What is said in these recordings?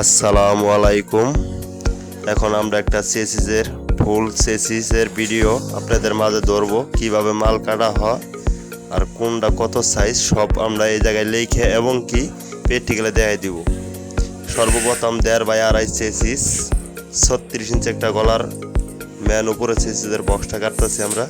আসসালামু আলাইকুম। এখন আমরা একটা চেসিসের ফুল চেসিসের ভিডিও আপনাদের মাঝে ধরবো, কীভাবে মাল কাটা হয় আর কোনটা কত সাইজ সব আমরা এই জায়গায় লিখে এবং কি প্র্যাকটিক্যালে দেখাই দিব। সর্বপ্রথম দেড় বাই আড়াই সেসিস, ছত্রিশ ইঞ্চি একটা গলার ম্যান উপরে চেসিসের বক্সটা কাটতেছি আমরা।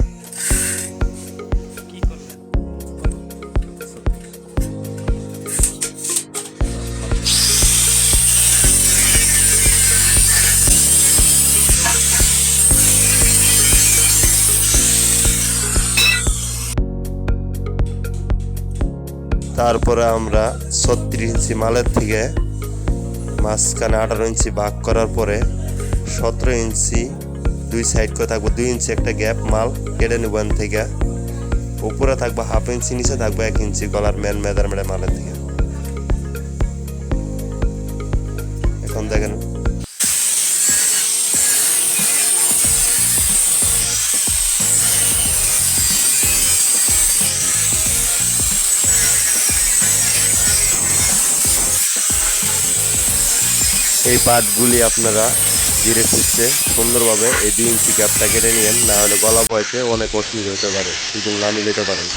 তারপরে আমরা ছত্রিশ ইঞ্চি মালের থেকে মাঝখানে আঠারো ইঞ্চি ভাগ করার পরে সতেরো ইঞ্চি দুই সাইড করে থাকব, দুই ইঞ্চি একটা গ্যাপ মাল কেটে নেবেন থেকে। উপরে থাকব হাফ ইঞ্চি, নিচে থাকব এক ইঞ্চি গলার ম্যান মেদার মেডে মালের থেকে। এই পাটগুলি আপনারা ধীরে সুস্থে, সুন্দরভাবে এই দুই ইঞ্চি গ্যাপটা কেটে নিয়েন, না হলে গলা বয়সে অনেক অসুবিধা হতে পারে শুধু নামিয়ে নিতে পারেন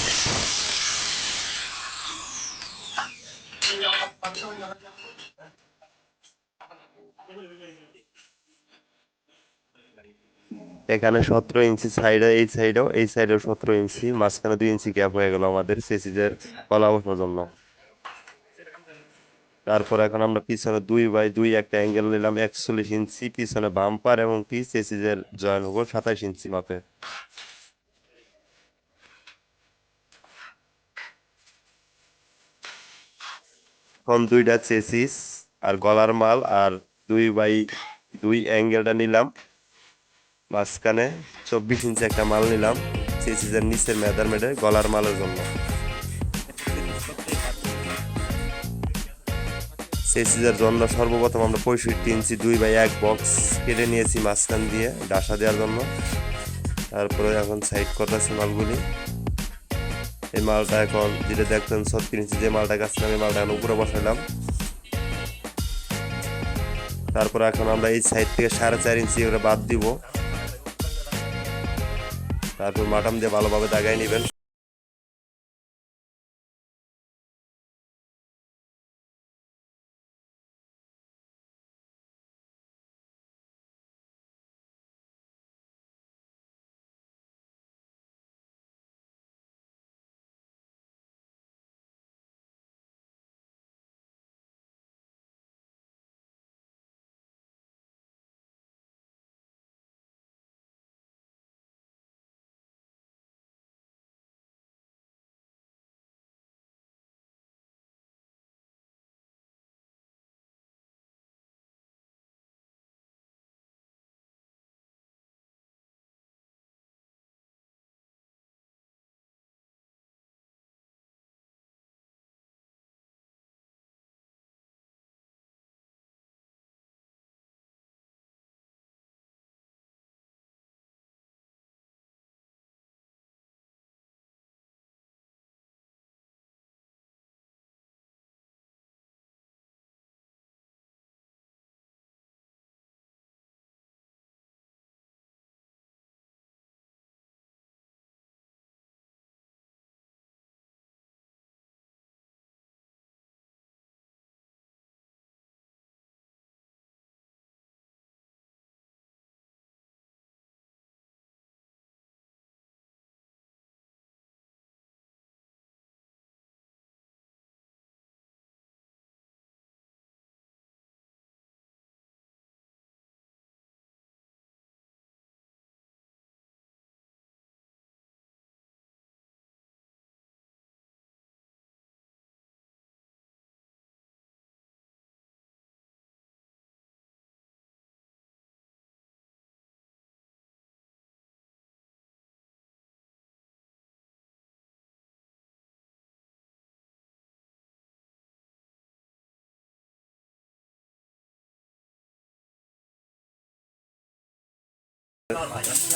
এখানে সতেরো ইঞ্চি সাইডে এই সাইডেও এই সাইডেও সতেরো ইঞ্চি, মাঝখানে দুই ইঞ্চি গ্যাপ হয়ে গেল আমাদের সেসিজের গলা বসার জন্য। তারপর এখন আমরা পিছনে দুই বাই দুই একটা অ্যাঙ্গেল নিলাম, একচল্লিশ ইঞ্চি, পিছনে বাম্পার এবং পিস এসিজের জয়েন হব সাতাইশ ইঞ্চি মাপে। এখন দুইটা চেসিস আর গলার মাল আর দুই বাই দুই অ্যাঙ্গেলটা নিলাম। মাঝখানে চব্বিশ ইঞ্চি একটা মাল নিলাম, চেসিসের নিচের মেদার মেডে গলার মালের জন্য। সেসিজের জন্য সর্বপ্রথম আমরা পঁয়ষট্টি ইঞ্চি দুই বাই এক বক্স কেটে নিয়েছি মাঝখান দিয়ে ডাসা দেওয়ার জন্য। তারপরে এখন সাইড করতেছি মালগুলি। এই মালটা এখন যেটা দেখতেন ছত্রিশ ইঞ্চি যে মালটা কাছলাম এই মালটা এখন উপরে বসাইলাম। তারপর এখন আমরা এই সাইড থেকে সাড়ে চার ইঞ্চি করে বাদ দিব। তারপর মাটাম দিয়ে ভালোভাবে দাগাই নেবেন।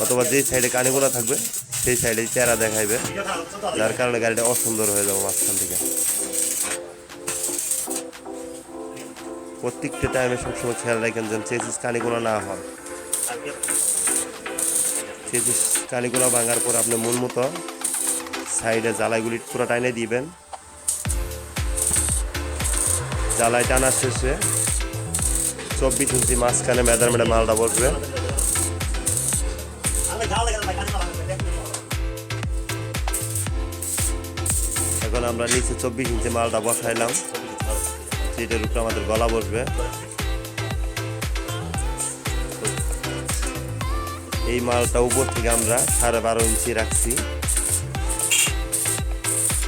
অথবা যেই সাইডে কানিগুলো থাকবে, সেই সাইডে চেহারা দেখাইবে। যার কারণে গাড়িটা অসুন্দর হয়ে যাবে মাঝখান থেকে। প্রত্যেকটা টাইমে সবসময় খেয়াল রাখেন যেন চেসিস কানিগুলো না হয়। চেসিস কানিগুলো ভাঙার পর আপনি মন মতো সাইডে জ্বালাইগুলি পুরো টাইনে দিবেন। জ্বালাই টানার শেষে চব্বিশ ইঞ্চি মাঝখানে মেদার মেডে মালটা বসবে। আমরা নিচে চব্বিশ ইঞ্চি মালটা বসাইলাম। যেটার উপরে আমাদের গলা বসবে। এই মালটা উপর থেকে আমরা সাড়ে বারো ইঞ্চি রাখছি।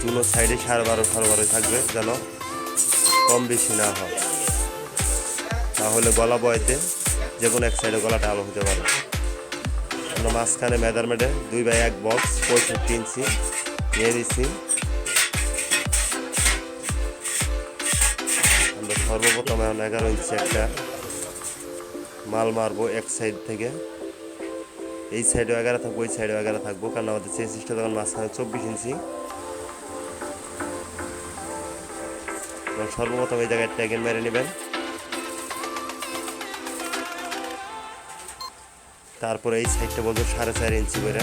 কোনো সাইডে সাড়ে বারো সাড়ে বারো থাকবে যেন কম বেশি না হয়। তাহলে গলা বয়তে যে কোনো এক সাইডে গলাটা আলো হতে পারে। আমরা মাঝখানে মেজারমেন্টে দুই বাই এক বক্স পঁয়ষট্টি ইঞ্চি নিয়ে নিচ্ছি। সর্বপ্রথম এখন এগারো ইঞ্চি একটা মাল মারবো এক সাইড থেকে। এই সাইডে এগারো থাকব ওই সাইডে এগারো থাকব, কারণ আমাদের চেসিসটা তখন মাঝখানে চব্বিশ ইঞ্চি। সর্বপ্রথম এই জায়গায় ট্যাগেন মেরে নেবেন। তারপরে এই সাইডটা বলব সাড়ে চার ইঞ্চি করে।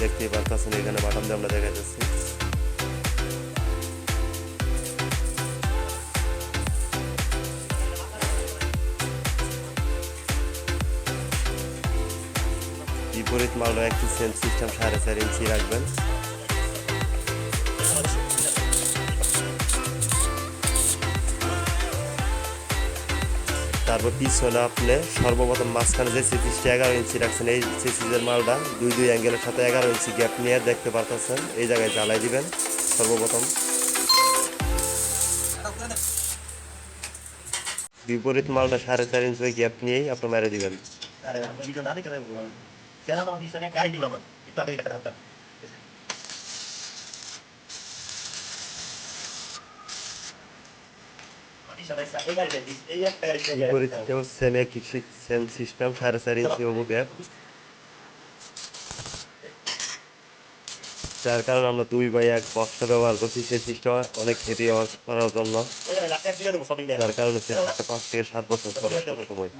দেখতেই পারতেছেন, এখানে বাটাম দিয়ে আমরা দেখা যাচ্ছে মালটা একটি সেল সিস্টেম সাড়ে চার ইঞ্চি রাখবেন। তারপর পিছনে আপনি সর্বপ্রথম মাঝখানে যে সিসিসটা এগারো ইঞ্চি রাখছেন, এই সিসিসের মালটা দুই দুই অ্যাঙ্গেলের সাথে এগারো ইঞ্চি গ্যাপ নিয়ে দেখতে পারতেছেন, এই জায়গায় জ্বালাই দিবেন সর্বপ্রথম। বিপরীত মালটা সাড়ে চার ইঞ্চি গ্যাপ নিয়েই আপনি মেরে দিবেন। বিপরীতটাও সেম একই সেম সিস্টেম সাড়ে চার ইঞ্চি হব গ্যাপ যার কারণে আমরা দুই বাই এক বক্সটা ব্যবহার করছি সেই সিস্টেম অনেক হেভি করার জন্য যার কারণে পাঁচ থেকে সাত বছর সময়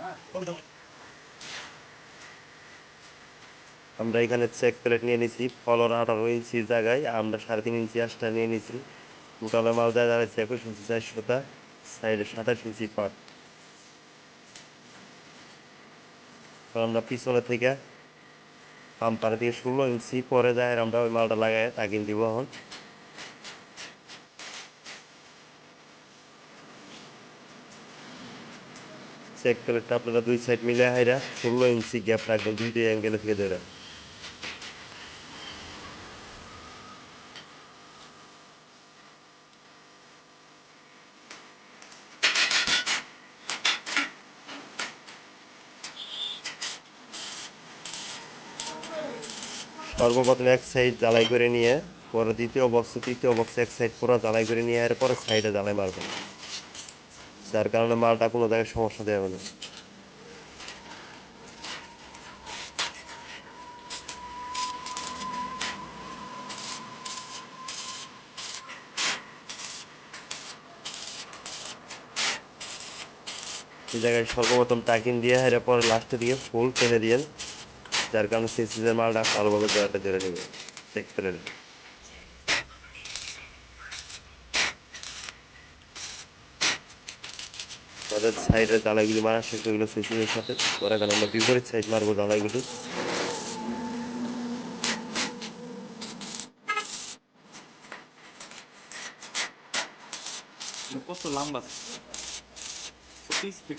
আমরা এখানে চেক প্লেট নিয়ে নিছি ফলর আঠারো ইঞ্চি জায়গায়, আমরা সাড়ে তিন ইঞ্চি আশটা নিয়ে নিছি। টোটালে মাল যায় দাঁড়াচ্ছে একুশ ইঞ্চি চারশোটা সাইডে সাতাশ ইঞ্চি পাট। আমরা পিছনে থেকে পাম্পার দিয়ে ষোলো ইঞ্চি পরে যায় আমরা ওই মালটা লাগাই তাকিন দিব এখন। চেক প্লেটটা আপনারা দুই সাইড মিলে হাইরা ষোলো ইঞ্চি গ্যাপ রাখবেন দুইটি অ্যাঙ্গেলে থেকে ধরে। সর্বপ্রথম এক সাইড জ্বালাই করে নিয়ে, পরে দ্বিতীয় বক্স, তৃতীয় বক্স এক সাইড পুরো জ্বালাই করে নিয়ে এর পরে সাইডে জ্বালাই মারবেন। যার কারণে মালটা কোনো জায়গায় সমস্যা না। এই জায়গায় সর্বপ্রথম টাকিন দিয়ে হেরে পরে লাস্টে দিয়ে ফুল টেনে দিয়ে যার কারণে সেই সিজের মালটা ভালোভাবে জয়াটা ধরে নেবে। করে নেবে। তাদের সাইডে জ্বালাইগুলি মারা শেষ হয়ে গেলো সিসিমের সাথে। পরে এখন আমরা বিপরীত সাইড মারবো জ্বালাইগুলি কত লম্বা? সত্যি স্পিড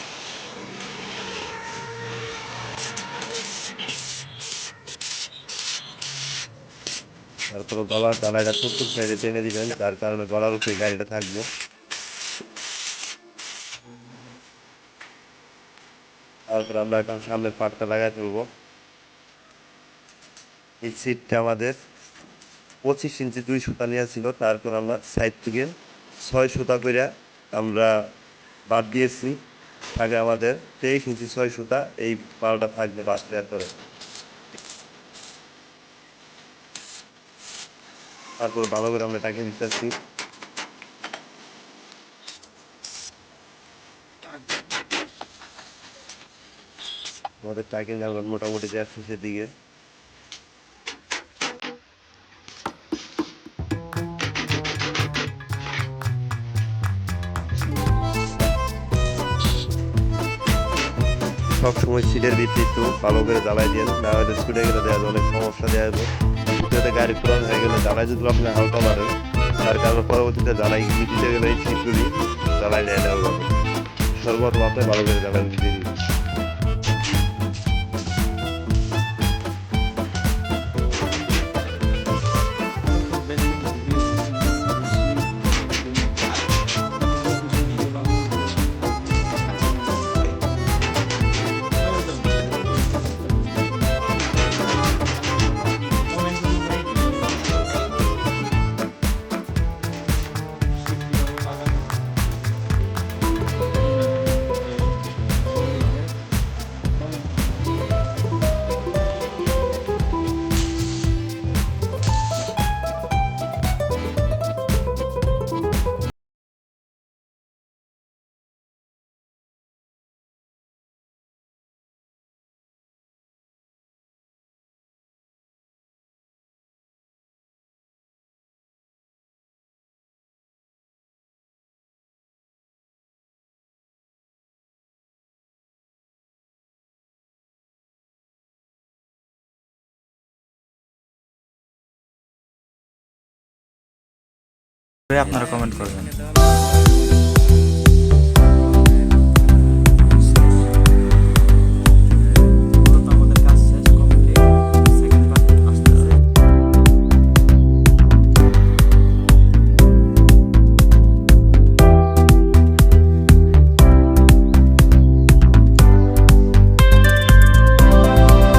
তারপরে গলার দানাটা টুকটুক সাইডে টেনে দিবেন, যার কারণে গলার উপরে গাড়িটা থাকবে। তারপর আমরা এখন সামনে পাটটা লাগাই তুলবো। এই সিটটা আমাদের পঁচিশ ইঞ্চি দুই সুতা নেওয়া ছিল, তারপর আমরা সাইড থেকে ছয় সুতা করে আমরা বাদ দিয়েছি। থাকে আমাদের। তেইশ ইঞ্চি, ছয় সুতা, এই পালটা থাকবে পাঁচটা করে তারপর ভালো করে আমরা টাকিয়ে দিতেছি। আমাদের টাকিয়ে এখন মোটামুটি যাচ্ছে সেদিকে। সবসময় সিটের ভিত্তি একটু ভালো করে জ্বালাই দিয়ে না হলে গেলে দেওয়া অনেক সমস্যা দেওয়া যাবে যাতে গাড়ি পুরান হয়ে গেলে জ্বালাই যদি আপনি হালকা মারেন, তার কারণে পরবর্তীতে জ্বালাই দিতে গেলে এই সিটগুলি জ্বালাই নেওয়া যাবে। সর্বত আপনি ভালো করে জ্বালাই আপনারা কমেন্ট করবেন।